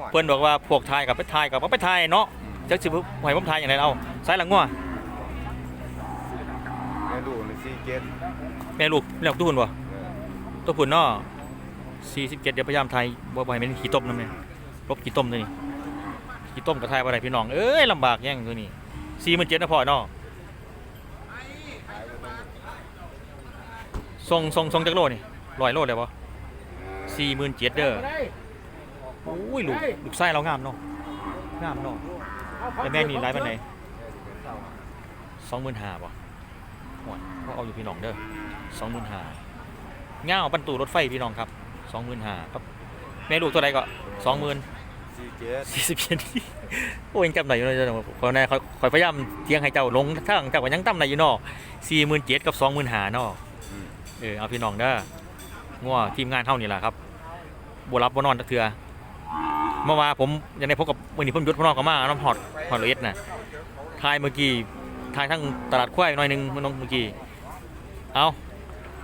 ง่วเพื่อนบอกว่าพวกไทยกับไปไทยกับไปไทยเนาะจักสิบหอยผมไทยอย่างไรเอาสายหลังงัวแม่ดูในซีเกตแม่ลูกเรียกตัวหุ่นบ่ตัวหุ่นเนาะ47เดี๋ยวพยายามไทยบ่บ่ให้มันขี้ต้มนำเนี่ยลบขี้ต้มตัวนี้ขี้ต้มกับไทยบ่ได้พี่น้องเอ้ยลำบากแย่งตัวนี้47นะพ่อเนาะส่งส่งส่งจักโลนี่100โลได้บ่47เด้อ โอ้ยลูกลูกไส้เรางามเนาะงามเนาะแล้วแม่นี่หลายปานใด25,000บ่หวยก็เอาอยู่พี่น้องเด้อสองหมื่นห้าเงาบรรทุรถไฟพี่น้องครับสองหมื่นห้าครับแม่ลูกตัวใดก็สองหมื่นซีเกตสี่สิบเจ็ดโอ้ยยังจำได้อยู่เลยเจ้าคนนี้คอยคอยพยายามเทียงให้เจ้าลงทางเจ้าก็ยังจำได้อยู่เนาะสี่หมื่นเจ็ดกับสองหมื่นห้าเนาะเออเอาพี่น้องเด้องัวทีมงานเท่านี่แหละครับบัรับบันอนตักเถื่อ เมื่อวานผมยังได้พบกับวันนี้ผมยุดพ่อน้องก็มาน้ำฮอตฮอตเลสน่ะทายเมื่อกี้ทายทั้งตลาดควายหน่อยหนึงเมื่อน้องเมื่อกี้เอา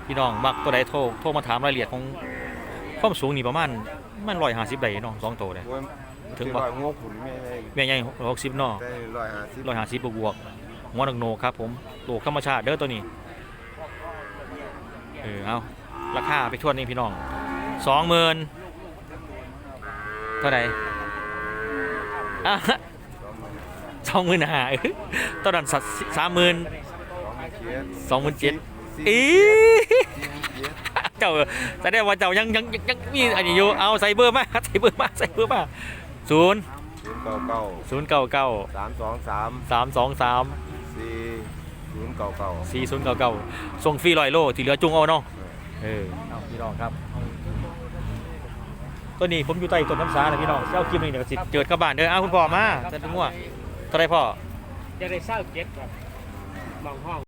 พี่น้องมักตัวใดโทรโทรมาถามรายละเอียดของความสูงนี่ประมาณมันร้อยห้าสิบได้เนาะสองตัวเลยโอ้ยถึงบ่บ่ง่วงขุนไม่ได้แม่ใหญ่หกสิบเนาะได้ร้อยห้าสิบร้อยห้าสิบบวกๆหัวหนักโหนกครับผมลูกธรรมชาติเด้อตัวนี้เออเอาราคาไปทวนนี่พี่น้องสองหมื่นเท่าไหร่อะสองหมื่นสองหมื่นห้าเออตอนนั้นสัตว์สามหมื่นสองหมื่นเจ็ดสองหมื่นเจ็ดสี่อีสี่เจ็ดเจ้าแสดงว่าเจ้ายังยังยังยังมีอันนี้อยู่เอาใส่เบอร์มาใส่เบอร์มาใส่เบอร์มาศูนย์ศูนย์เก้าเก้าศูนย์เก้าเก้าสามสองสามสามสองสามสี่ศูนย์เก้าเก้าสี่ศูนย์เก้าเก้าส่งฟรีร้อยโลที่เหลือจุงเอาเนาะเออเอาพี่น้องครับ ตัวนี้ผมอยู่ใต้ต้นน้ำสาเลยพี่น้องเจ้าคลิปนี้เนี่ยก็สิเจิดกับบ้านเด้อเอาคุณพ่อมาจะถึงว่าเท่าไรพ่อ จะได้เศร้าเจ็ดครับมองห้อง